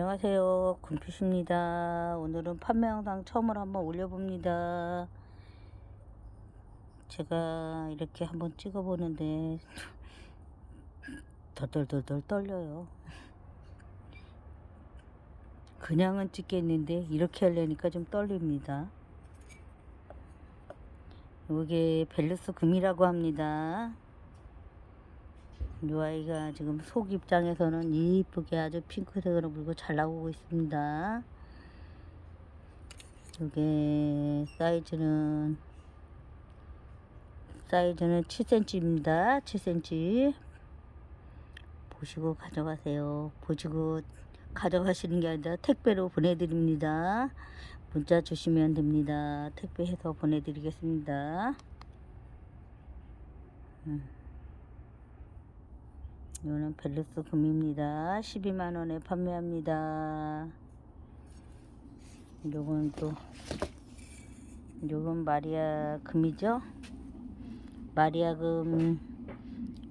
안녕하세요. 군피입니다. 오늘은 판매 영상 처음으로 한번 올려봅니다. 제가 이렇게 한번 찍어보는데 덜덜덜덜 떨려요. 그냥은 찍겠는데 이렇게 하려니까 좀 떨립니다. 이게 벨루스 금이라고 합니다 이 아이가 지금 속 입장에서는 이쁘게 아주 핑크색으로 물고 잘 나오고 있습니다. 이게 사이즈는 사이즈는 7cm입니다. 7cm 보시고 가져가세요. 보시고 가져가시는 게 아니라 택배로 보내드립니다. 문자 주시면 됩니다. 택배해서 보내드리겠습니다. 음. 이거는 벨루스 금입니다. 12만원에 판매합니다. 요건 또, 요건 마리아 금이죠? 마리아 금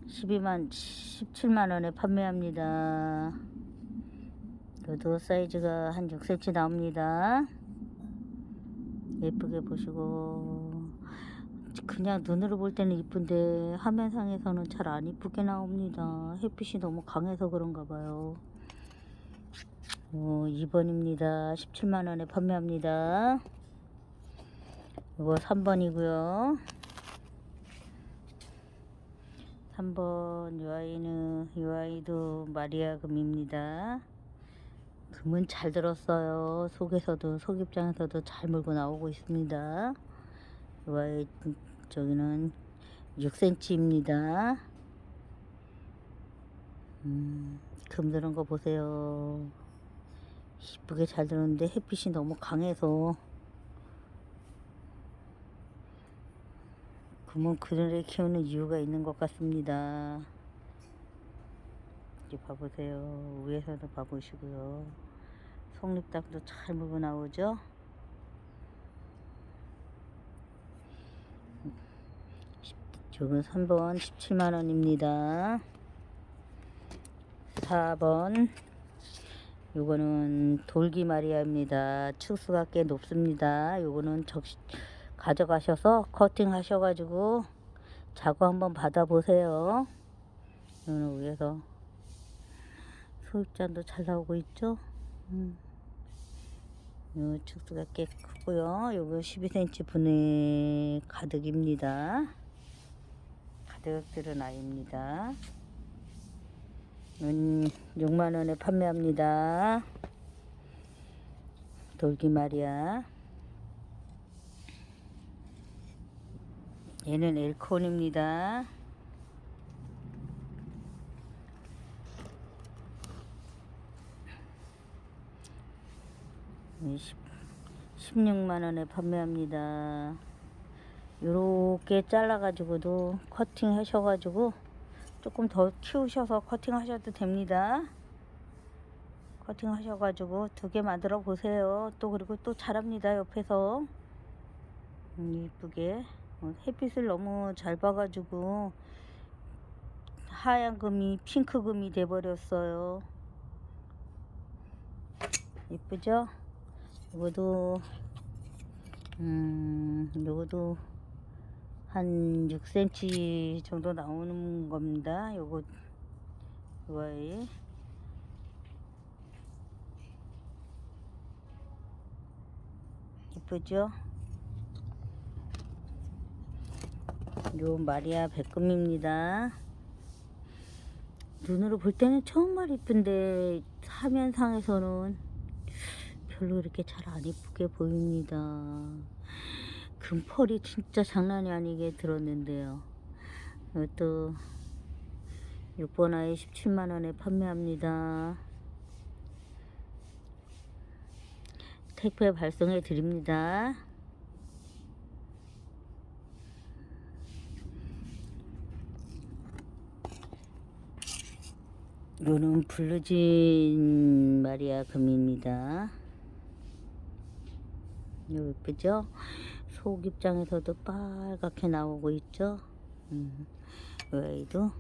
12만, 17만원에 판매합니다. 이것도 사이즈가 한 6cm 나옵니다. 예쁘게 보시고, 그냥 눈으로 볼 때는 이쁜데 화면상에서는 잘 안 이쁘게 나옵니다. 햇빛이 너무 강해서 그런가 봐요. 어, 2번입니다. 17만원에 판매합니다. 이거 3번이고요. 3번 이 아이는 이 아이도 마리아 금입니다. 금은 잘 들었어요. 속에서도 속입장에서도 잘 물고 나오고 있습니다. 이 아이 저기는 6cm입니다. 음, 금 드는 거 보세요. 이쁘게 잘 들었는데 햇빛이 너무 강해서 금은 그늘에 키우는 이유가 있는 것 같습니다. 이렇게 봐보세요. 위에서도 봐보시고요. 속립닭도 잘 물고 나오죠? 요건 3번 17만원입니다. 4번 요거는 돌기 마리아입니다. 축수가 꽤 높습니다. 요거는 적 가져가셔서 커팅 하셔가지고 자고 한번 받아보세요. 요거는 위에서 소입잔도 잘 나오고 있죠. 음. 요 축수가 꽤 크고요. 요거 12cm 분의 가득입니다. 가득 들은 아이입니다. 은 6만원에 판매합니다. 돌기 마리아. 얘는 엘콘입니다. 네, 16만원에 판매합니다. 요렇게 잘라 가지고도 커팅 하셔가지고 조금 더 키우셔서 커팅 하셔도 됩니다. 커팅 하셔가지고 두 개 만들어 보세요. 또 그리고 또 자랍니다 옆에서. 음, 이쁘게. 어, 햇빛을 너무 잘 봐가지고 하얀 금이 핑크 금이 돼버렸어요. 이쁘죠? 이거도 음 요거도 한 6cm 정도 나오는 겁니다. 요거 요거에 이쁘죠? 요 마리아 백금입니다. 눈으로 볼 때는 정말 이쁜데 화면상에서는 별로 이렇게 잘 안 이쁘게 보입니다. 금펄이 진짜 장난이 아니게 들었는데요. 이것도 6번 아이 17만원에 판매합니다. 택배 발송해 드립니다. 이거는 블루진 마리아 금입니다. 예쁘죠? 속 입장에서도 빨갛게 나오고 있죠. 음, 웨이도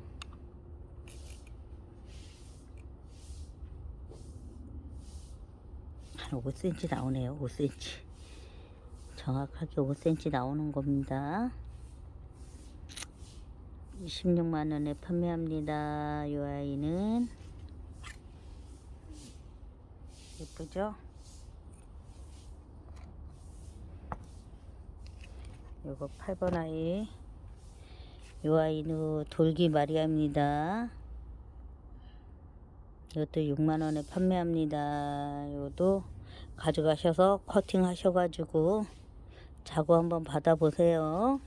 한 5cm 나오네요. 5cm. 정확하게 5cm 나오는 겁니다. 26만 원에 판매합니다. 이 아이는 예쁘죠? 요거 8번 아이 요 아이는 돌기 마리아입니다. 이것도 6만원에 판매합니다. 요도 가져가셔서 커팅 하셔가지고 자고 한번 받아보세요.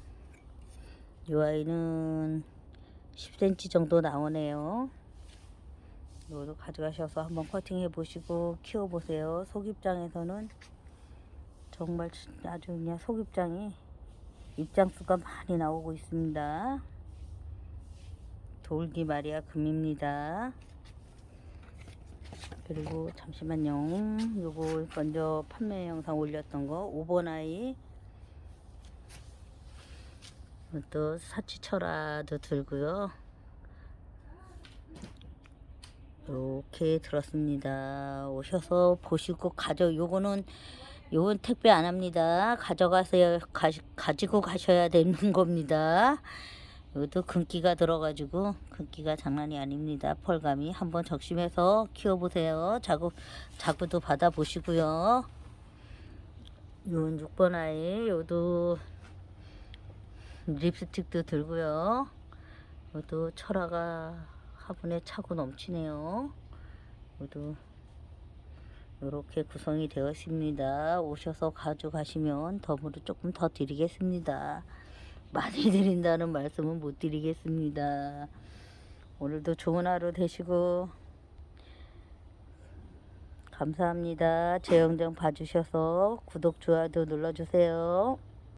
요 아이는 10cm 정도 나오네요. 요도 가져가셔서 한번 커팅해 보시고 키워 보세요. 속입장에서는 정말 아주 그냥 속입장이 입장수가 많이 나오고 있습니다. 돌기 마리아 금입니다. 그리고 잠시만요. 요거 먼저 판매 영상 올렸던 거 5번 아이 또 사치철화도 들고요. 이렇게 들었습니다. 오셔서 보시고 가져. 요거는 요건 택배 안 합니다. 가져가세요. 가, 가지고 가셔야 되는 겁니다. 이것도 금기가 들어가지고 금기가 장난이 아닙니다. 펄감이 한번 적심해서 키워보세요. 자구 자구도 받아보시고요. 요건 6번 아이 요도 립스틱도 들고요. 요도 철화가 화분에 차고 넘치네요. 요도 이렇게 구성이 되어 있습니다. 오셔서 가져가시면 덤으로 조금 더 드리겠습니다. 많이 드린다는 말씀은 못 드리겠습니다. 오늘도 좋은 하루 되시고 감사합니다. 제 영상 봐주셔서 구독, 좋아요 눌러주세요.